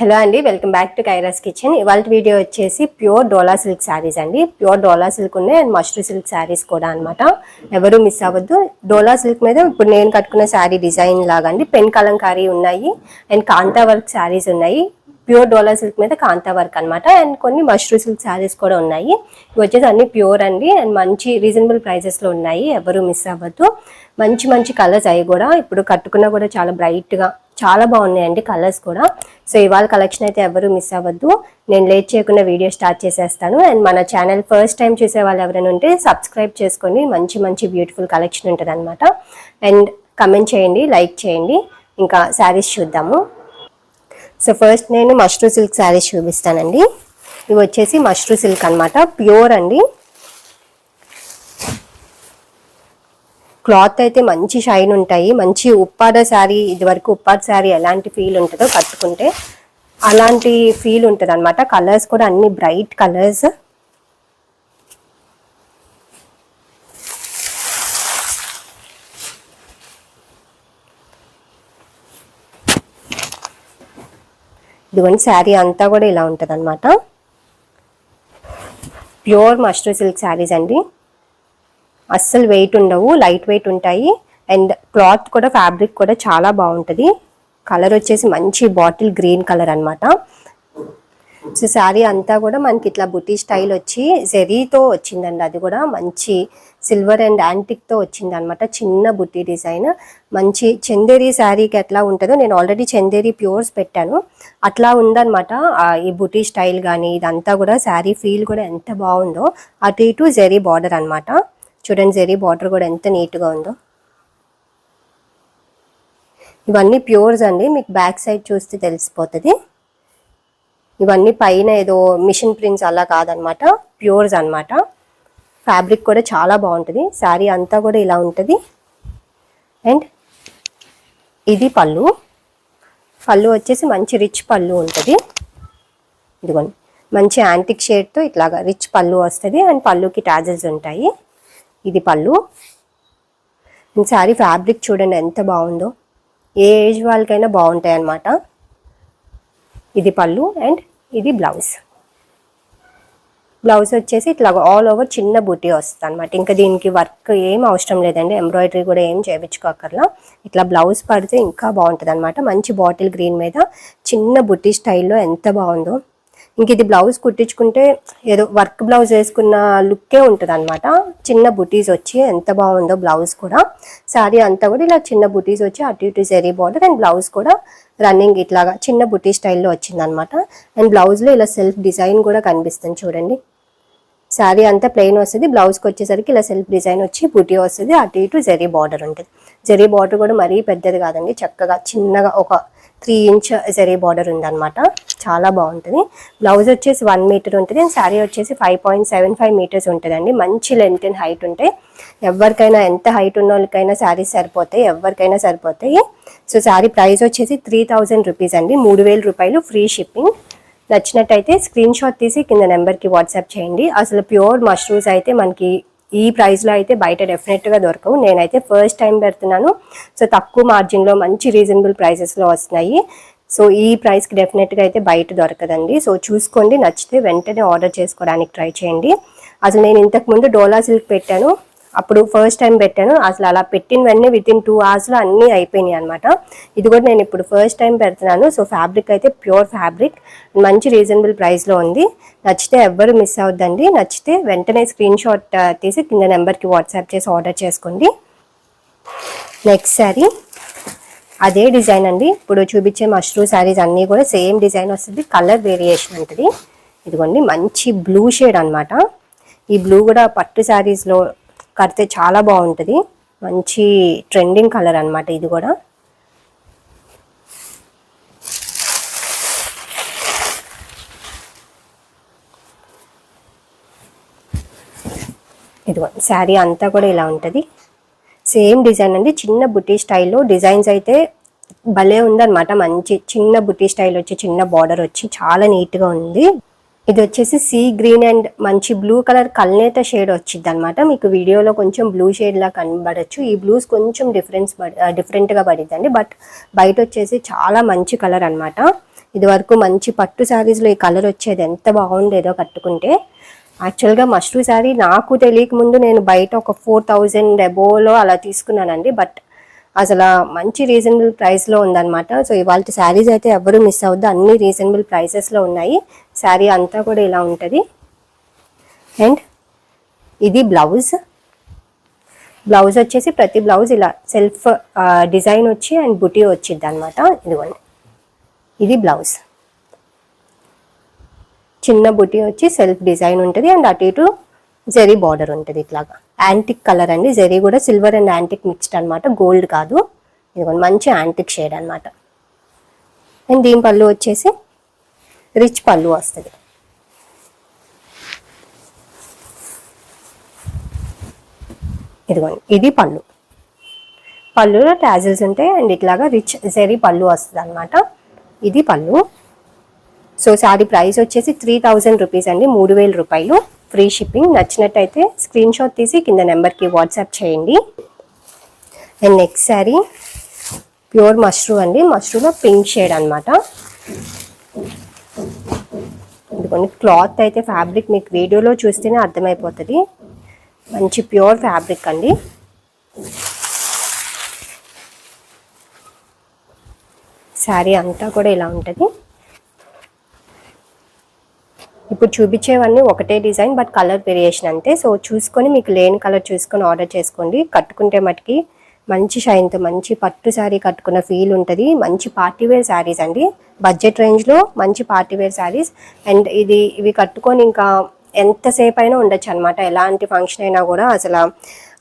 Hello అండి welcome back to Kaira's kitchen. ఇవాళ video వచ్చేసి ప్యూర్ డోలా సిల్క్ శారీస్ అండి. ప్యూర్ డోలా సిల్క్ ఉన్నాయి అండ్ మస్టర్డ్ సిల్క్ శారీస్ కూడా అనమాట ఎవరు మిస్ అవ్వద్దు. డోలా సిల్క్ మీద ఇప్పుడు నేను కట్టుకున్న శారీ డిజైన్ లాగా అండి పెన్ కలంకారీ ఉన్నాయి అండ్ కాంతా వర్క్ శారీస్ ఉన్నాయి. ప్యూర్ డోలా సిల్క్ మీద కాంతా వర్క్ అనమాట అండ్ కొన్ని మష్రూమ్ సిల్క్ శారీస్ కూడా ఉన్నాయి. ఇవి వచ్చేసి అన్ని ప్యూర్ అండి. అండ్ మంచి రీజనబుల్ ప్రైజెస్లో ఉన్నాయి. ఎవరు మిస్ అవ్వద్దు. మంచి మంచి కలర్స్ అవి కూడా ఇప్పుడు కట్టుకున్నా కూడా చాలా బ్రైట్గా చాలా బాగున్నాయండి కలర్స్ కూడా. సో ఇవాళ కలెక్షన్ అయితే ఎవరు మిస్ అవ్వద్దు. నేను లేట్ చేయకుండా వీడియో స్టార్ట్ చేసేస్తాను. అండ్ మన ఛానల్ ఫస్ట్ టైం చూసే వాళ్ళు ఎవరైనా ఉంటే సబ్స్క్రైబ్ చేసుకోండి మంచి మంచి బ్యూటిఫుల్ కలెక్షన్ ఉంటుంది అనమాట అండ్ కమెంట్ చేయండి లైక్ చేయండి. ఇంకా శారీస్ చూద్దాము. సో ఫస్ట్ నేను మష్రూమ్ సిల్క్ శారీస్ చూపిస్తానండి. ఇవి వచ్చేసి మష్రూమ్ సిల్క్ అన్నమాట. ప్యూర్ అండి. క్లాత్ అయితే మంచి షైన్ ఉంటాయి. మంచి ఉప్పాడ శారీ ఇది వరకు ఉప్పాడ శారీ ఎలాంటి ఫీల్ ఉంటుందో కట్టుకుంటే అలాంటి ఫీల్ ఉంటుంది అనమాట కలర్స్ కూడా అన్ని బ్రైట్ కలర్స్ ఇదిగోండి శారీ అంతా కూడా ఇలా ఉంటుంది అనమాట ప్యూర్ మస్టర్డ్ సిల్క్ శారీస్ అండి. అస్సలు వెయిట్ ఉండవు లైట్ వెయిట్ ఉంటాయి. అండ్ క్లాత్ కూడా ఫ్యాబ్రిక్ కూడా చాలా బాగుంటుంది. కలర్ వచ్చేసి మంచి బాటిల్ గ్రీన్ కలర్ అనమాట సో శారీ అంతా కూడా మనకి ఇట్లా బుటీ స్టైల్ వచ్చి జెరీతో వచ్చిందండి. అది కూడా మంచి సిల్వర్ అండ్ యాంటిక్తో వచ్చింది అనమాట చిన్న బుట్టి డిజైన్ మంచి చందేరి శారీకి ఎట్లా ఉంటుందో నేను ఆల్రెడీ చందేరి ప్యూర్స్ పెట్టాను. అట్లా ఉందన్నమాట. ఈ బుటీ స్టైల్ కానీ ఇదంతా కూడా శారీ ఫీల్ కూడా ఎంత బాగుందో అటు ఇటు జెరీ బార్డర్ అనమాట చూడండి జరీ బార్డర్ కూడా ఎంత నీట్గా ఉందో. ఇవన్నీ ప్యూర్స్ అండి మీకు బ్యాక్ సైడ్ చూస్తే తెలిసిపోతుంది. ఇవన్నీ పైన ఏదో మిషన్ ప్రింట్స్ అలా కాదనమాట ప్యూర్స్ అన్నమాట. ఫ్యాబ్రిక్ కూడా చాలా బాగుంటుంది శారీ అంతా కూడా ఇలా ఉంటుంది. అండ్ ఇది పళ్ళు. పళ్ళు వచ్చేసి మంచి రిచ్ పళ్ళు ఉంటుంది. ఇదిగోండి మంచి యాంటిక్ షేడ్తో ఇట్లాగా రిచ్ పళ్ళు వస్తుంది అండ్ పళ్ళుకి టాజెస్ ఉంటాయి. ఇది పళ్ళు. సారీ శారీ ఫ్యాబ్రిక్ చూడండి ఎంత బాగుందో. ఏ ఏజ్ వాళ్ళకైనా బాగుంటాయి అన్నమాట ఇది పళ్ళు అండ్ ఇది బ్లౌజ్. బ్లౌజ్ వచ్చేసి ఇట్లా ఆల్ ఓవర్ చిన్న బుటీ వస్తుంది అనమాట ఇంకా దీనికి వర్క్ ఏం అవసరం లేదండి. ఎంబ్రాయిడరీ కూడా ఏం చేయించుకోకర్లా. ఇట్లా బ్లౌజ్ పడితే ఇంకా బాగుంటుంది అనమాట మంచి బాటిల్ గ్రీన్ మీద చిన్న బుటీ స్టైల్లో ఎంత బాగుందో. ఇంక ఇది బ్లౌజ్ కుట్టించుకుంటే ఏదో వర్క్ బ్లౌజ్ వేసుకున్న లుక్కే ఉంటుంది అనమాట చిన్న బుటీస్ వచ్చి ఎంత బాగుందో బ్లౌజ్ కూడా. శారీ అంతా కూడా ఇలా చిన్న బుటీస్ వచ్చి అటు ఇటు జెరీ బార్డర్ అండ్ బ్లౌజ్ కూడా రన్నింగ్ ఇట్లాగా చిన్న బుటీ స్టైల్లో వచ్చింది అనమాట అండ్ బ్లౌజ్లో ఇలా సెల్ఫ్ డిజైన్ కూడా కనిపిస్తుంది చూడండి. శారీ అంతా ప్లెయిన్ వస్తుంది. బ్లౌజ్కి వచ్చేసరికి ఇలా సెల్ఫ్ డిజైన్ వచ్చి బుటీ వస్తుంది. అటు ఇటు జెరీ బార్డర్ ఉంటుంది. జరీ బార్డర్ కూడా మరీ పెద్దది కాదండి. చక్కగా చిన్నగా ఒక త్రీ ఇంచ్ జరీ బార్డర్ ఉందన్నమాట. చాలా బాగుంటుంది. బ్లౌజ్ వచ్చేసి వన్ మీటర్ ఉంటుంది. అండ్ శారీ వచ్చేసి five point seven five metres ఉంటుందండి. మంచి లెంత్ అండ్ హైట్ ఉంటాయి ఎవరికైనా ఎంత హైట్ ఉన్న వాళ్ళకైనా శారీస్ సరిపోతాయి. ఎవరికైనా సరిపోతాయి. సో శారీ ప్రైస్ వచ్చేసి త్రీ థౌజండ్ రూపీస్ అండి. మూడు వేల రూపాయలు ఫ్రీ షిప్పింగ్. నచ్చినట్టయితే స్క్రీన్ షాట్ తీసి కింద నెంబర్కి వాట్సాప్ చేయండి. అసలు ప్యూర్ మష్రూమ్స్ అయితే మనకి ఈ ప్రైస్లో అయితే బయట డెఫినెట్గా దొరకవు. నేనైతే ఫస్ట్ టైం పెడుతున్నాను. సో తక్కువ మార్జిన్లో మంచి రీజనబుల్ ప్రైసెస్లో వస్తున్నాయి. సో ఈ ప్రైస్కి డెఫినెట్గా అయితే బయట దొరకదండి. సో చూసుకోండి. నచ్చితే వెంటనే ఆర్డర్ చేసుకోవడానికి ట్రై చేయండి. అసలు నేను ఇంతకుముందు డోలా సిల్క్ పెట్టాను. అప్పుడు ఫస్ట్ టైం పెట్టాను. అసలు అలా పెట్టిన వెంటనే విత్ ఇన్ టూ అవర్స్లో అన్నీ అయిపోయినాయి అనమాట ఇది కూడా నేను ఇప్పుడు ఫస్ట్ టైం పెడుతున్నాను. సో ఫ్యాబ్రిక్ అయితే ప్యూర్ ఫ్యాబ్రిక్ మంచి రీజనబుల్ ప్రైస్లో ఉంది. నచ్చితే ఎవ్వరు మిస్ అవద్దండి నచ్చితే వెంటనే స్క్రీన్ షాట్ తీసి కింద నెంబర్కి వాట్సాప్ చేసి ఆర్డర్ చేసుకోండి. నెక్స్ట్ శారీ అదే డిజైన్ అండి. ఇప్పుడు చూపించే మష్రూమ్ శారీస్ అన్నీ కూడా సేమ్ డిజైన్ వస్తుంది. కలర్ వేరియేషన్ ఉంటుంది. ఇదిగోండి మంచి బ్లూ షేడ్ అన్నమాట. ఈ బ్లూ కూడా పట్టు శారీస్లో కడితే చాలా బాగుంటుంది. మంచి ట్రెండింగ్ కలర్ అనమాట ఇది కూడా. ఇదిగో శారీ అంతా కూడా ఇలా ఉంటుంది. సేమ్ డిజైన్ అండి. చిన్న బుటీ స్టైల్లో డిజైన్స్ అయితే భలే ఉందన్నమాట. మంచి చిన్న బుటీ స్టైల్ వచ్చి చిన్న బార్డర్ వచ్చి చాలా నీట్గా ఉంది. ఇది వచ్చేసి సీ గ్రీన్ అండ్ మంచి బ్లూ కలర్ కల్నేత షేడ్ వచ్చింది అనమాట మీకు వీడియోలో కొంచెం బ్లూ షేడ్ లా కనబడచ్చు. ఈ బ్లూస్ కొంచెం డిఫరెన్స్ డిఫరెంట్గా పడిద్దండి బట్ బయట వచ్చేసి చాలా మంచి కలర్ అన్నమాట. ఇది వరకు మంచి పట్టు శారీస్లో ఈ కలర్ వచ్చేది ఎంత బాగుండేదో కట్టుకుంటే. యాక్చువల్గా మష్రూ శారీ నాకు తెలియక ముందు నేను బయట ఒక ఫోర్ థౌజండ్ అబోలో అలా తీసుకున్నానండి. బట్ అసలు మంచి రీజనబుల్ ప్రైస్లో ఉందన్నమాట. సో ఇవాళ శారీస్ అయితే ఎవరు మిస్ అవద్దు అన్ని రీజనబుల్ ప్రైసెస్లో ఉన్నాయి. శారీ అంతా కూడా ఇలా ఉంటుంది. అండ్ ఇది బ్లౌజ్ బ్లౌజ్ వచ్చేసి ప్రతి బ్లౌజ్ ఇలా సెల్ఫ్ డిజైన్ వచ్చి అండ్ బుటీ వచ్చింది అనమాట ఇదిగోండి. ఇది బ్లౌజ్ చిన్న బుటీ వచ్చి సెల్ఫ్ డిజైన్ ఉంటుంది. అండ్ అటు ఇటు జరీ బార్డర్ ఉంటుంది ఇట్లాగా. యాంటిక్ కలర్ అండి. జరీ కూడా సిల్వర్ అండ్ యాంటిక్ మిక్స్డ్ అనమాట గోల్డ్ కాదు. ఇదిగోండి మంచి యాంటిక్ షేడ్ అనమాట అండ్ దీని పళ్ళు వచ్చేసి రిచ్ పళ్ళు వస్తుంది. ఇదిగోండి ఇది పళ్ళు. పళ్ళులో ట్యాజిల్స్ ఉంటాయి అండ్ ఇట్లాగా రిచ్ జరీ పళ్ళు వస్తుంది అనమాట ఇది పళ్ళు. సో శారీ ప్రైస్ వచ్చేసి త్రీ థౌజండ్ రూపీస్ అండి. మూడు వేల రూపాయలు. Free shipping. నచ్చినట్టయితే స్క్రీన్ షాట్ తీసి కింద నెంబర్కి వాట్సాప్ చేయండి. And next sari pure mashru అండి. మష్రూలో పింక్ షేడ్ అనమాట ఇదిగోండి క్లాత్ అయితే ఫ్యాబ్రిక్ మీకు వీడియోలో చూస్తేనే అర్థమైపోతుంది. మంచి ప్యూర్ ఫ్యాబ్రిక్ అండి. శారీ అంతా కూడా ఇలా ఉంటుంది. ఇప్పుడు చూపించేవన్నీ ఒకటే డిజైన్ బట్ కలర్ వేరియేషన్ అంతే సో చూసుకొని మీకు లేని కలర్ చూసుకొని ఆర్డర్ చేసుకోండి. కట్టుకుంటే మటుకి మంచి షైన్తో మంచి పట్టు శారీ కట్టుకున్న ఫీల్ ఉంటుంది. మంచి పార్టీ వేర్ శారీస్ అండి. బడ్జెట్ రేంజ్లో మంచి పార్టీ వేర్ శారీస్. అండ్ ఇది ఇవి కట్టుకొని ఇంకా ఎంతసేపు అయినా ఉండొచ్చు అనమాట ఎలాంటి ఫంక్షన్ అయినా కూడా అసలు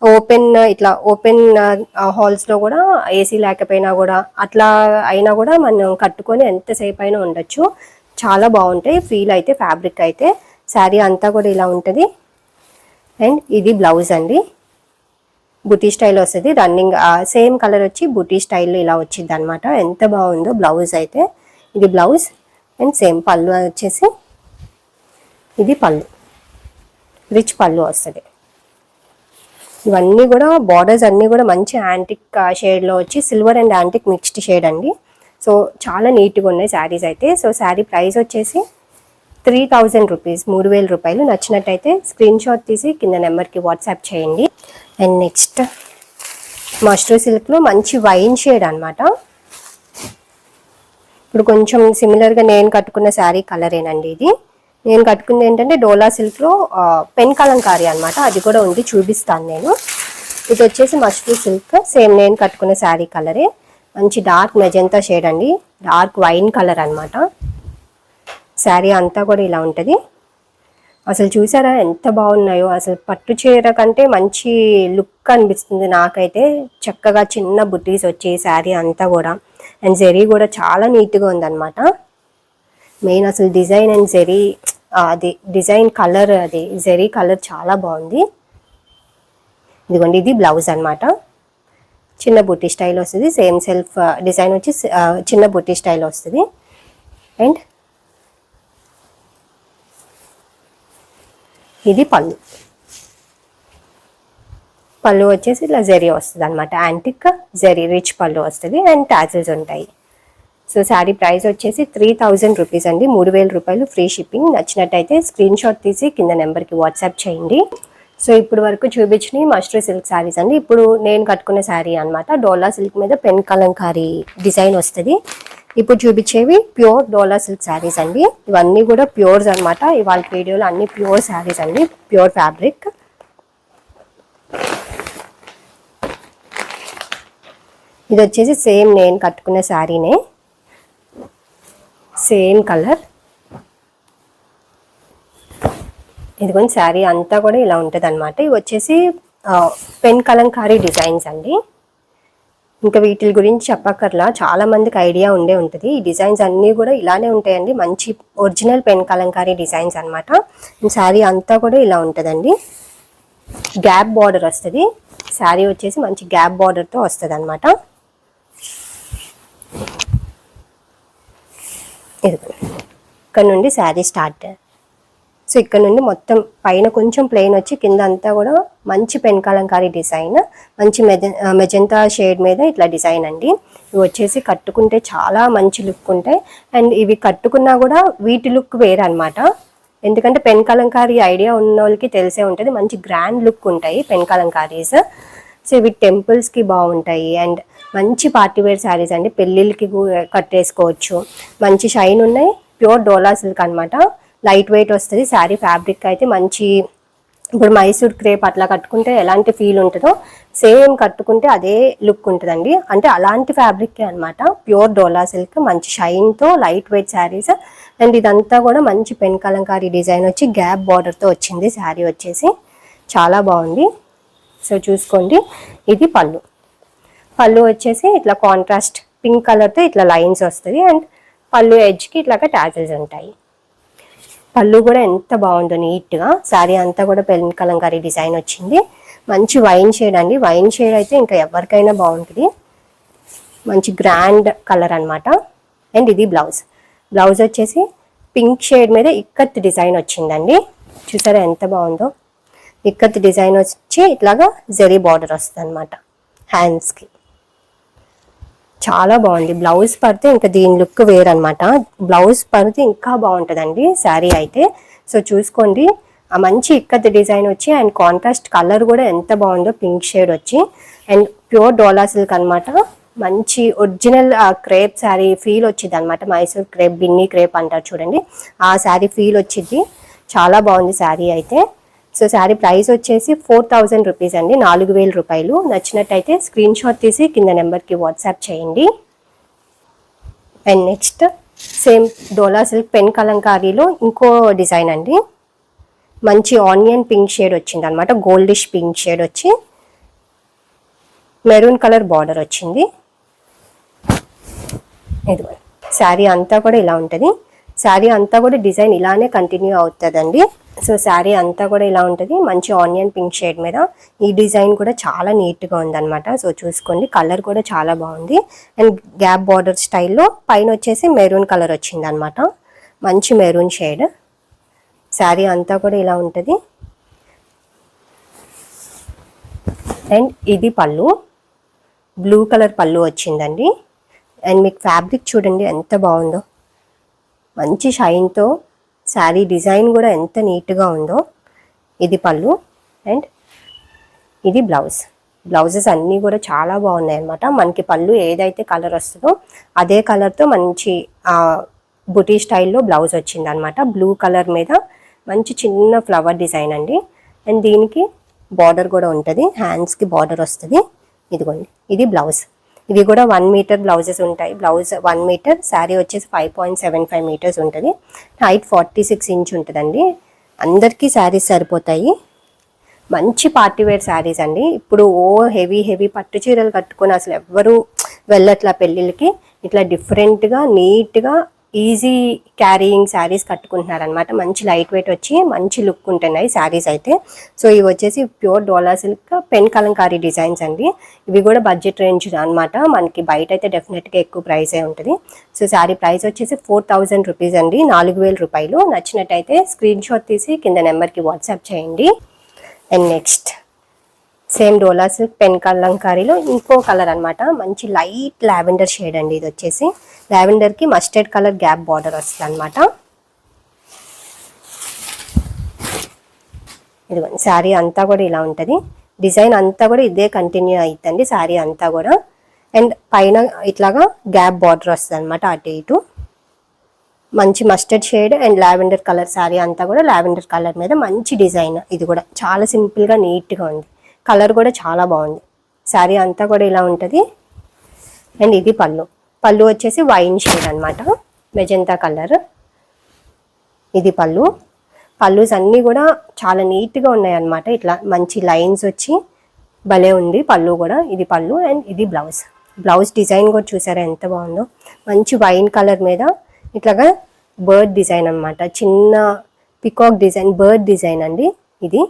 ఓపెన్ ఇట్లా ఓపెన్ హాల్స్లో కూడా ఏసీ లేకపోయినా కూడా అట్లా అయినా కూడా మనం కట్టుకొని ఎంతసేపు అయినా ఉండొచ్చు. చాలా బాగుంటాయి. ఫీల్ అయితే ఫ్యాబ్రిక్ అయితే శారీ అంతా కూడా ఇలా ఉంటుంది. అండ్ ఇది బ్లౌజ్ అండి. బుటీ స్టైల్ వస్తుంది. రన్నింగ్ సేమ్ కలర్ వచ్చి బుటీ స్టైల్ ఇలా వచ్చింది అనమాట ఎంత బాగుందో బ్లౌజ్ అయితే. ఇది బ్లౌజ్ అండ్ సేమ్ పళ్ళు వచ్చేసి ఇది పళ్ళు. రిచ్ పళ్ళు వస్తుంది. ఇవన్నీ కూడా బార్డర్స్ అన్నీ కూడా మంచి యాంటిక్ షేడ్లో వచ్చి silver and antique mixed shade అండి. సో చాలా నీట్గా ఉన్నాయి శారీస్ అయితే. సో శారీ ప్రైస్ వచ్చేసి త్రీ థౌజండ్ రూపీస్. మూడు వేల రూపాయలు. నచ్చినట్టయితే స్క్రీన్ షాట్ తీసి కింద నెంబర్కి వాట్సాప్ చేయండి. అండ్ నెక్స్ట్ మస్ట్రూ సిల్క్లో మంచి వైన్ షేడ్ అనమాట ఇప్పుడు కొంచెం సిమిలర్గా నేను కట్టుకున్న శారీ కలరేనండి ఇది. నేను కట్టుకుంది ఏంటంటే డోలా సిల్క్లో పెన్ కలంకారీ అనమాట అది కూడా ఉంది చూపిస్తాను నేను. ఇది వచ్చేసి మస్ట్రూ సిల్క్. సేమ్ నేను కట్టుకున్న శారీ కలరే. మంచి డార్క్ మెజంతా షేడ్ అండి. డార్క్ వైన్ కలర్ అనమాట శారీ అంతా కూడా ఇలా ఉంటుంది. అసలు చూసారా ఎంత బాగున్నాయో. అసలు పట్టు చీర కంటే మంచి లుక్ అనిపిస్తుంది నాకైతే. చక్కగా చిన్న బుట్టీస్ వచ్చి శారీ అంతా కూడా. అండ్ జెరీ కూడా చాలా నీట్గా ఉందన్నమాట. మెయిన్ అసలు డిజైన్ అండ్ జెరీ అది డిజైన్ కలర్ అది. జెరీ కలర్ చాలా బాగుంది. ఇదిగోండి ఇది బ్లౌజ్ అనమాట చిన్న బుట్టి స్టైల్ వస్తుంది. సేమ్ సెల్ఫ్ డిజైన్ వచ్చి uh, చిన్న బుట్టి స్టైల్ వస్తుంది. అండ్ ఇది పళ్ళు. పళ్ళు వచ్చేసి ఇలా జరీ వస్తుంది అనమాట యాంటిక్ జరీ రిచ్ పళ్ళు వస్తుంది. అండ్ టాజిల్స్ ఉంటాయి. సో శారీ ప్రైస్ వచ్చేసి త్రీ థౌజండ్ రూపీస్ అండి. మూడు వేల రూపాయలు ఫ్రీ షిప్పింగ్ నచ్చినట్టయితే స్క్రీన్ షాట్ తీసి కింద నెంబర్కి వాట్సాప్ చేయండి. సో ఇప్పుడు వరకు చూపించినవి మస్టరీ సిల్క్ శారీస్ అండి. ఇప్పుడు నేను కట్టుకున్న శారీ అన్నమాట. డోలా సిల్క్ మీద పెన్ కలంకారీ డిజైన్ వస్తుంది. ఇప్పుడు చూపించేవి ప్యూర్ డోలా సిల్క్ శారీస్ అండి. ఇవన్నీ కూడా ప్యూర్స్ అనమాట ఇవాళ వీడియోలో అన్ని ప్యూర్ శారీస్ అండి. Pure fabric. ఇది వచ్చేసి సేమ్ నేను కట్టుకున్న శారీనే. Same colour. ఇదిగోండి శారీ అంతా కూడా ఇలా ఉంటుంది అనమాట ఇవి వచ్చేసి పెన్ కలంకారీ డిజైన్స్ అండి. ఇంకా వీటి గురించి చెప్పక్కర్లా. చాలా మందికి ఐడియా ఉండే ఉంటుంది. ఈ డిజైన్స్ అన్నీ కూడా ఇలానే ఉంటాయండి. మంచి ఒరిజినల్ పెన్ కలంకారీ డిజైన్స్ అనమాట శారీ అంతా కూడా ఇలా ఉంటుందండి. గ్యాప్ బార్డర్ వస్తుంది. శారీ వచ్చేసి మంచి గ్యాప్ బార్డర్తో వస్తుంది అనమాట ఇక్కడ నుండి శారీ స్టార్ట్. సో ఇక్కడ నుండి మొత్తం పైన కొంచెం ప్లెయిన్ వచ్చి కింద అంతా కూడా మంచి పెన్ కలంకారీ డిజైన్ మంచి మెజ మెజంతా షేడ్ మీద ఇట్లా డిజైన్ అండి. ఇవి వచ్చేసి కట్టుకుంటే చాలా మంచి లుక్ ఉంటాయి. అండ్ ఇవి కట్టుకున్నా కూడా వీటి లుక్ వేరే అనమాట ఎందుకంటే పెన్ కలంకారీ ఐడియా ఉన్న వాళ్ళకి తెలిసే ఉంటుంది. మంచి గ్రాండ్ లుక్ ఉంటాయి పెన్ కలంకారీస్ సో ఇవి టెంపుల్స్కి బాగుంటాయి. అండ్ మంచి పార్టీ వేర్ శారీస్ అండి. పెళ్ళిళ్ళకి కట్టేసుకోవచ్చు. మంచి షైన్ ఉన్నాయి. ప్యూర్ డోలా సిల్క్ అనమాట లైట్ వెయిట్ వస్తుంది శారీ ఫ్యాబ్రిక్ అయితే మంచి ఇప్పుడు మైసూర్ క్రేప్ అట్లా కట్టుకుంటే ఎలాంటి ఫీల్ ఉంటుందో సేమ్ కట్టుకుంటే అదే లుక్ ఉంటుందండి. అంటే అలాంటి ఫ్యాబ్రిక్ అనమాట ప్యూర్ డోలా సిల్క్ మంచి షైన్తో లైట్ వెయిట్ శారీస్. అండ్ ఇదంతా కూడా మంచి పెన్ కలంకారీ డిజైన్ వచ్చి గ్యాప్ బార్డర్తో వచ్చింది శారీ వచ్చేసి. చాలా బాగుంది. సో చూసుకోండి. ఇది పళ్ళు. పళ్ళు వచ్చేసి ఇట్లా కాంట్రాస్ట్ పింక్ కలర్తో ఇట్లా లైన్స్ వస్తుంది. అండ్ పళ్ళు ఎడ్జ్కి ఇట్లాగా ట్యాజల్స్ ఉంటాయి. పళ్ళు కూడా ఎంత బాగుందో నీట్గా. శారీ అంతా కూడా పెళ్ళి కలంకారీ డిజైన్ వచ్చింది. మంచి వైన్ షేడ్ అండి. వైన్ షేడ్ అయితే ఇంకా ఎవరికైనా బాగుంటుంది. మంచి గ్రాండ్ కలర్ అన్నమాట. అండ్ ఇది బ్లౌజ్. బ్లౌజ్ వచ్చేసి పింక్ షేడ్ మీద ఇక్కత్ డిజైన్ వచ్చిందండి. చూసారా ఎంత బాగుందో. ఇక్కత్ డిజైన్ వచ్చి ఇట్లాగా జరీ బార్డర్ వస్తుంది అనమాట హ్యాండ్స్కి. చాలా బాగుంది. బ్లౌజ్ పడితే ఇంకా దీని లుక్ వేరనమాట బ్లౌజ్ పడితే ఇంకా బాగుంటుందండి శారీ అయితే. సో చూసుకోండి. ఆ మంచి ఇక్కత్ డిజైన్ వచ్చి అండ్ కాంట్రాస్ట్ కలర్ కూడా ఎంత బాగుందో పింక్ షేడ్ వచ్చి. అండ్ ప్యూర్ డోలా సిల్క్ అనమాట మంచి ఒరిజినల్ క్రేప్ శారీ ఫీల్ వచ్చింది అనమాట మైసూర్ క్రేప్ బిన్ని క్రేప్ అంటారు చూడండి. ఆ శారీ ఫీల్ వచ్చింది. చాలా బాగుంది శారీ అయితే. సో శారీ ప్రైస్ వచ్చేసి ఫోర్ థౌజండ్ రూపీస్ అండి. నాలుగు వేల రూపాయలు. నచ్చినట్టయితే స్క్రీన్ షాట్ తీసి కింద నెంబర్కి వాట్సాప్ చేయండి. And next. Same Dola silk pen కలంకారీలో ఇంకో డిజైన్ అండి. మంచి ఆనియన్ పింక్ షేడ్ వచ్చింది అనమాట గోల్డిష్ పింక్ షేడ్ వచ్చి మెరూన్ కలర్ బార్డర్ వచ్చింది. ఇది శారీ అంతా కూడా ఇలా ఉంటుంది. శారీ అంతా కూడా డిజైన్ ఇలానే కంటిన్యూ అవుతుందండి. సో శారీ అంతా కూడా ఇలా ఉంటుంది. మంచి ఆనియన్ పింక్ షేడ్ మీద ఈ డిజైన్ కూడా చాలా నీట్గా ఉందన్నమాట. సో చూసుకోండి. కలర్ కూడా చాలా బాగుంది. అండ్ గ్యాప్ బార్డర్ స్టైల్లో పైన వచ్చేసి మెరూన్ కలర్ వచ్చిందనమాట మంచి మెరూన్ షేడ్. శారీ అంతా కూడా ఇలా ఉంటుంది. అండ్ ఇది పళ్ళు. బ్లూ కలర్ పళ్ళు వచ్చిందండి. అండ్ మీకు ఫ్యాబ్రిక్ చూడండి ఎంత బాగుందో. మంచి షైన్తో శారీ డిజైన్ కూడా ఎంత నీట్గా ఉందో ఇది పళ్ళు అండ్ ఇది బ్లౌజ్. బ్లౌజెస్ అన్నీ కూడా చాలా బాగున్నాయి అనమాట మనకి పళ్ళు ఏదైతే కలర్ వస్తుందో అదే కలర్తో మంచి బుటీ స్టైల్లో బ్లౌజ్ వచ్చింది అనమాట బ్లూ కలర్ మీద మంచి చిన్న ఫ్లవర్ డిజైన్ అండి. అండ్ దీనికి బార్డర్ కూడా ఉంటుంది. హ్యాండ్స్కి బార్డర్ వస్తుంది. ఇదిగోండి. ఇది బ్లౌజ్. ఇవి కూడా వన్ మీటర్ బ్లౌజెస్ ఉంటాయి. బ్లౌజ్ వన్ మీటర్ శారీ వచ్చేసి five point seven five metres ఉంటుంది. హైట్ ఫార్టీ సిక్స్ ఇంచ్ ఉంటుందండి. అందరికీ శారీస్ సరిపోతాయి. మంచి పార్టీ వేర్ శారీస్ అండి. ఇప్పుడు ఓ హెవీ హెవీ పట్టు చీరలు కట్టుకొని అసలు ఎవ్వరూ వెళ్ళట్లా పెళ్ళిళ్ళకి. ఇట్లా డిఫరెంట్గా నీట్గా ఈజీ క్యారీయింగ్ శారీస్ కట్టుకుంటున్నారనమాట మంచి లైట్ వెయిట్ వచ్చి మంచి లుక్ ఉంటున్నాయి శారీస్ అయితే. సో ఇవి వచ్చేసి pure dola silk pen kalamkari designs అండి. ఇవి కూడా బడ్జెట్ రేంజ్ అనమాట మనకి బయట అయితే డెఫినెట్గా ఎక్కువ ప్రైసే ఉంటుంది. సో శారీ ప్రైస్ వచ్చేసి ఫోర్ థౌజండ్ రూపీస్ అండి. నాలుగు వేల రూపాయలు. నచ్చినట్టయితే స్క్రీన్ షాట్ తీసి కింద నెంబర్కి వాట్సాప్ చేయండి. And next. Same dola silk pen కలంకారీలో ఇంకో కలర్ అనమాట మంచి లైట్ లావెండర్ షేడ్ అండి ఇది వచ్చేసి. లావెండర్కి మస్టర్డ్ కలర్ గ్యాప్ బార్డర్ వస్తుంది అనమాట ఇదిగోండి శారీ అంతా కూడా ఇలా ఉంటుంది. డిజైన్ అంతా కూడా ఇదే కంటిన్యూ అవుతుంది శారీ అంతా కూడా. అండ్ పైన ఇట్లాగా గ్యాప్ బార్డర్ వస్తుంది అనమాట అటు ఇటు. మంచి mustard shade and lavender colour sari అంతా కూడా లావెండర్ కలర్ మీద మంచి డిజైన్ ఇది కూడా. చాలా సింపుల్గా నీట్గా ఉంది. కలర్ కూడా చాలా బాగుంది. శారీ అంతా కూడా ఇలా ఉంటుంది. అండ్ ఇది పళ్ళు. పళ్ళు వచ్చేసి వైన్ షేడ్ అనమాట మెజంతా కలర్. ఇది పళ్ళు. పళ్ళుస్ అన్నీ కూడా చాలా నీట్గా ఉన్నాయన్నమాట ఇట్లా మంచి లైన్స్ వచ్చి భలే ఉంది పళ్ళు కూడా. ఇది పళ్ళు అండ్ ఇది బ్లౌజ్. బ్లౌజ్ డిజైన్ కూడా చూసారా ఎంత బాగుందో. మంచి వైన్ కలర్ మీద ఇట్లాగా బర్డ్ డిజైన్ అన్నమాట. చిన్న పికాక్ డిజైన్ బర్డ్ డిజైన్ అండి ఇది.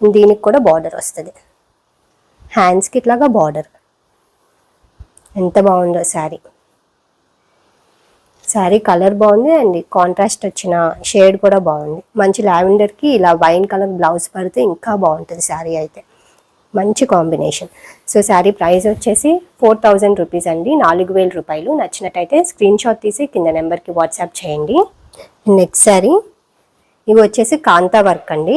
దీనికి కూడా బార్డర్ వస్తుంది. హ్యాండ్స్కి ఇట్లాగా బార్డర్ ఎంత బాగుందో శారీ శారీ కలర్ బాగుంది అండ్ కాంట్రాస్ట్ వచ్చిన షేడ్ కూడా బాగుంది. మంచి లావెండర్కి ఇలా వైన్ కలర్ బ్లౌజ్ పడితే ఇంకా బాగుంటుంది శారీ అయితే. మంచి కాంబినేషన్ సో శారీ ప్రైస్ వచ్చేసి ఫోర్ థౌజండ్ రూపీస్ అండి. నాలుగు వేల రూపాయలు. నచ్చినట్టయితే స్క్రీన్ షాట్ తీసి కింద నెంబర్కి వాట్సాప్ చేయండి. నెక్స్ట్ శారీ ఇవి వచ్చేసి కాంతా వర్క్ అండి.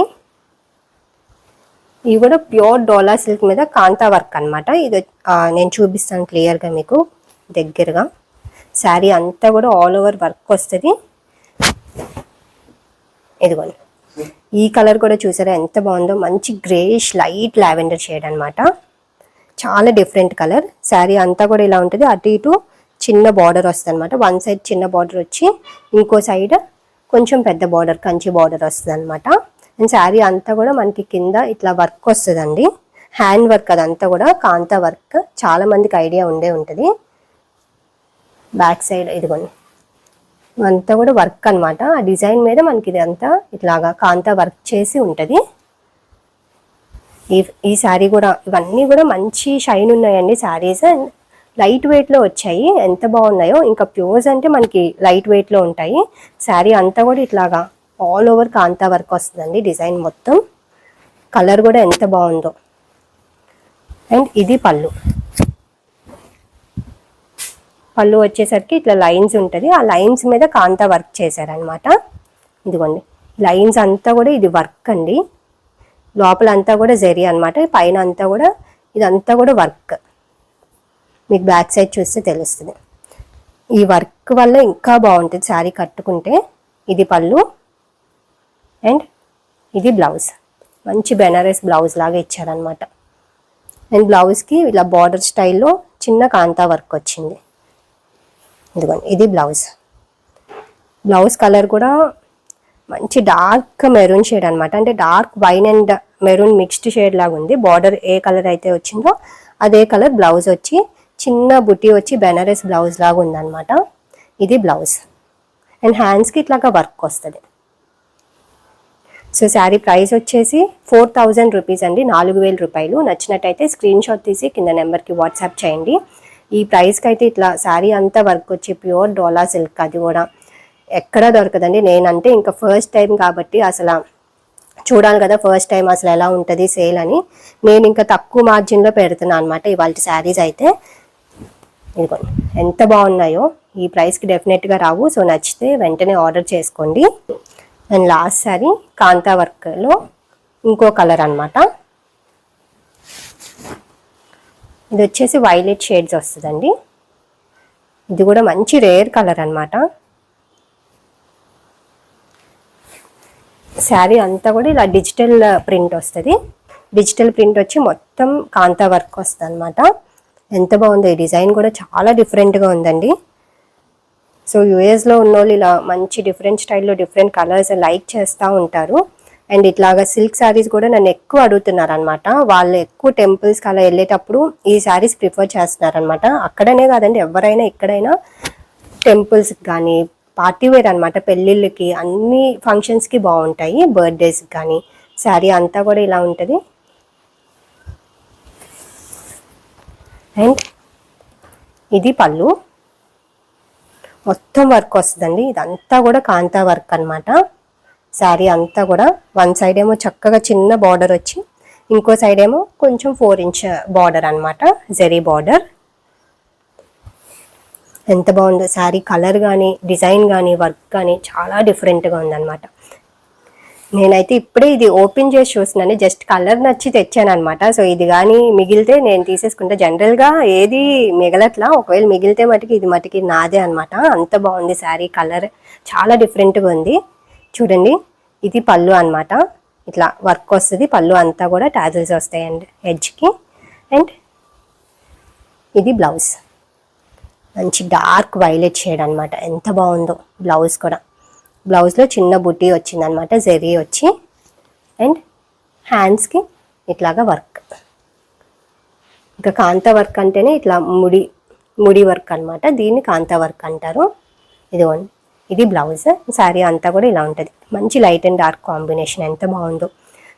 ఇవి కూడా ప్యూర్ డోలా సిల్క్ మీద కాంతా వర్క్ అనమాట ఇది నేను చూపిస్తాను క్లియర్గా మీకు దగ్గరగా. శారీ అంతా కూడా ఆల్ ఓవర్ వర్క్ వస్తుంది. ఇదిగోండి. ఈ కలర్ కూడా చూసారా ఎంత బాగుందో? మంచి గ్రేష్ లైట్ లావెండర్ షేడ్ అనమాట చాలా డిఫరెంట్ కలర్. శారీ అంతా కూడా ఇలా ఉంటుంది. అటు ఇటు చిన్న బార్డర్ వస్తుంది అనమాట వన్ సైడ్ చిన్న బార్డర్ వచ్చి ఇంకో సైడ్ కొంచెం పెద్ద బార్డర్ కంచి బార్డర్ వస్తుంది అనమాట అండ్ శారీ అంతా కూడా మనకి కింద ఇట్లా వర్క్ వస్తుందండి. హ్యాండ్ వర్క్ అదంతా కూడా కాంతా వర్క్. చాలా మందికి ఐడియా ఉండే ఉంటుంది. బ్యాక్ సైడ్ ఇదిగోండి. అంతా కూడా వర్క్ అన్నమాట. ఆ డిజైన్ మీద మనకి ఇది అంతా ఇట్లాగా కాంతా వర్క్ చేసి ఉంటుంది. ఈ ఈ శారీ కూడా ఇవన్నీ కూడా మంచి షైన్ ఉన్నాయండి శారీస్. లైట్ వెయిట్లో వచ్చాయి. ఎంత బాగున్నాయో. ఇంకా ప్యూర్స్ అంటే మనకి లైట్ వెయిట్లో ఉంటాయి. శారీ అంతా కూడా ఇట్లాగా ఆల్ ఓవర్ కాంతా వర్క్ వస్తుందండి డిజైన్ మొత్తం. కలర్ కూడా ఎంత బాగుందో. అండ్ ఇది పళ్ళు. పళ్ళు వచ్చేసరికి ఇట్లా లైన్స్ ఉంటుంది. ఆ లైన్స్ మీద కాంతా వర్క్ చేశారనమాట ఇదిగోండి. లైన్స్ అంతా కూడా ఇది వర్క్ అండి. లోపల అంతా కూడా జరి అనమాట పైన అంతా కూడా ఇదంతా కూడా వర్క్. మీకు బ్యాక్ సైడ్ చూస్తే తెలుస్తుంది. ఈ వర్క్ వల్ల ఇంకా బాగుంటుంది. శారీ కట్టుకుంటే ఇది పళ్ళు. అండ్ ఇది బ్లౌజ్ మంచి బెనారస్ బ్లౌజ్ లాగా ఇచ్చారనమాట అండ్ బ్లౌజ్కి ఇలా బార్డర్ స్టైల్లో చిన్న కాంతా వర్క్ వచ్చింది. ఇదిగోండి ఇది బ్లౌజ్ బ్లౌజ్ కలర్ కూడా మంచి డార్క్ మెరూన్ షేడ్ అనమాట అంటే dark wine and maroon mixed shade లాగా ఉంది. బార్డర్ ఏ కలర్ అయితే వచ్చిందో అదే కలర్ బ్లౌజ్ వచ్చి చిన్న బుట్టి వచ్చి బెనారస్ బ్లౌజ్ లాగా ఉందనమాట ఇది బ్లౌజ్ అండ్ హ్యాండ్స్కి ఇట్లాగా వర్క్ వస్తుంది. సో శారీ ప్రైస్ వచ్చేసి ఫోర్ థౌజండ్ రూపీస్ అండి. నాలుగు వేల రూపాయలు. నచ్చినట్టయితే స్క్రీన్ షాట్ తీసి కింద నెంబర్కి వాట్సాప్ చేయండి. ఈ ప్రైస్కి అయితే ఇట్లా శారీ అంతా వర్క్ వచ్చి ప్యూర్ డోలా సిల్క్ అది కూడా ఎక్కడా దొరకదండి. నేనంటే ఇంకా ఫస్ట్ టైం కాబట్టి అసలు చూడాలి కదా ఫస్ట్ టైం అసలు ఎలా ఉంటుంది సేల్ అని. నేను ఇంకా తక్కువ మార్జిన్లో పెడుతున్నాను అనమాట ఇవాళ శారీస్ అయితే. ఇదిగోండి ఎంత బాగున్నాయో. ఈ ప్రైస్కి డెఫినెట్గా రావు. సో నచ్చితే వెంటనే ఆర్డర్ చేసుకోండి. అండ్ లాస్ట్ శారీ కాంతా వర్క్లో ఇంకో కలర్ అన్నమాట. ఇది వచ్చేసి వైలెట్ షేడ్స్ వస్తుందండి. ఇది కూడా మంచి రేర్ కలర్ అనమాట శారీ అంతా కూడా ఇలా డిజిటల్ ప్రింట్ వస్తుంది. డిజిటల్ ప్రింట్ వచ్చి మొత్తం కాంతా వర్క్ వస్తుంది అనమాట ఎంత బాగుందో ఈ డిజైన్ కూడా చాలా డిఫరెంట్గా ఉందండి. సో యూఎస్లో ఉన్న వాళ్ళు ఇలా మంచి డిఫరెంట్ స్టైల్లో డిఫరెంట్ కలర్స్ లైక్ చేస్తూ ఉంటారు. అండ్ ఇట్లాగా సిల్క్ శారీస్ కూడా నన్ను ఎక్కువ అడుగుతున్నారు అనమాట వాళ్ళు ఎక్కువ టెంపుల్స్కి అలా వెళ్ళేటప్పుడు ఈ శారీస్ ప్రిఫర్ చేస్తున్నారనమాట అక్కడనే కాదండి ఎవరైనా ఎక్కడైనా టెంపుల్స్కి కానీ పార్టీ వేర్ అనమాట పెళ్ళిళ్ళకి అన్ని ఫంక్షన్స్కి బాగుంటాయి బర్త్డేస్కి కానీ శారీ అంతా కూడా ఇలా ఉంటుంది. అండ్ ఇది పళ్ళు. మొత్తం వర్క్ వస్తుందండి. ఇదంతా కూడా కాంతా వర్క్ అన్నమాట. శారీ అంతా కూడా వన్ సైడ్ ఏమో చక్కగా చిన్న బార్డర్ వచ్చి ఇంకో సైడ్ ఏమో కొంచెం ఫోర్ ఇంచ్ బార్డర్ అన్నమాట. జెరీ బార్డర్. ఎంత బాగుందో శారీ కలర్ కానీ డిజైన్ కానీ వర్క్ కానీ చాలా డిఫరెంట్గా ఉందన్నమాట. నేనైతే ఇప్పుడే ఇది ఓపెన్ చేసి చూస్తున్నాను జస్ట్ కలర్ నచ్చి తెచ్చాను అనమాట సో ఇది కానీ మిగిలితే నేను తీసేసుకుంటా. జనరల్గా ఏది మిగలట్లా ఒకవేళ మిగిలితే మటుకి ఇది మటుకి నాదే అనమాట అంత బాగుంది శారీ కలర్. చాలా డిఫరెంట్గా ఉంది. చూడండి ఇది పళ్ళు అనమాట ఇట్లా వర్క్ వస్తుంది. పళ్ళు అంతా కూడా టాజిల్స్ వస్తాయండి హెడ్జ్కి అండ్ ఇది బ్లౌజ్. మంచి డార్క్ వైలెట్ షేడ్ అనమాట ఎంత బాగుందో బ్లౌజ్ కూడా. బ్లౌజ్లో చిన్న బుట్టి వచ్చిందనమాట జెరీ వచ్చి. అండ్ హ్యాండ్స్కి ఇట్లాగా వర్క్. ఇంకా కాంత వర్క్ అంటేనే ఇట్లా ముడి ముడి వర్క్ అన్నమాట. దీన్ని కాంత వర్క్ అంటారు. ఇదిగోండి ఇది బ్లౌజ్. శారీ అంతా కూడా ఇలా ఉంటుంది. మంచి లైట్ అండ్ డార్క్ కాంబినేషన్ ఎంత బాగుందో.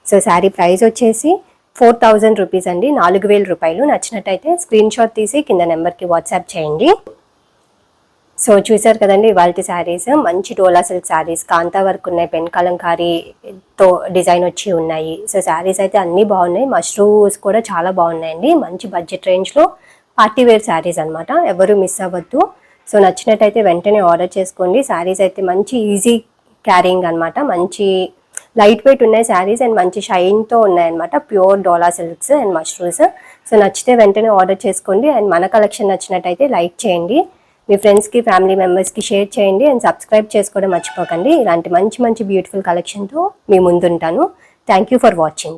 సో శారీ ప్రైస్ వచ్చేసి ఫోర్ థౌజండ్ రూపీస్ అండి. నాలుగు వేల రూపాయలు. నచ్చినట్టయితే స్క్రీన్ షాట్ తీసి కింద నెంబర్కి వాట్సాప్ చేయండి. సో చూసారు కదండి ఇవాళ శారీస్. మంచి డోలా సిల్క్ శారీస్. కాంతా వర్క్ ఉన్నాయి పెన్ కలంకారీతో డిజైన్ వచ్చి ఉన్నాయి. సో శారీస్ అయితే అన్నీ బాగున్నాయి. మష్రూమ్స్ కూడా చాలా బాగున్నాయండి. మంచి బడ్జెట్ రేంజ్లో పార్టీ వేర్ శారీస్ అన్నమాట. ఎవరు మిస్ అవ్వద్దు. సో నచ్చినట్టయితే వెంటనే ఆర్డర్ చేసుకోండి. శారీస్ అయితే మంచి ఈజీ క్యారింగ్ అన్నమాట. మంచి లైట్ వెయిట్ ఉన్నాయి శారీస్ అండ్ మంచి షైన్తో ఉన్నాయన్నమాట. Pure dola silks and mushrooms. So నచ్చితే వెంటనే ఆర్డర్ చేసుకోండి. అండ్ మన కలెక్షన్ నచ్చినట్టయితే లైక్ చేయండి. మీ ఫ్రెండ్స్కి ఫ్యామిలీ మెంబర్స్కి షేర్ చేయండి అండ్ సబ్స్క్రైబ్ చేసుకోవడం మర్చిపోకండి. ఇలాంటి మంచి మంచి బ్యూటిఫుల్ కలెక్షన్తో మీ ముందుంటాను. Thank you for watching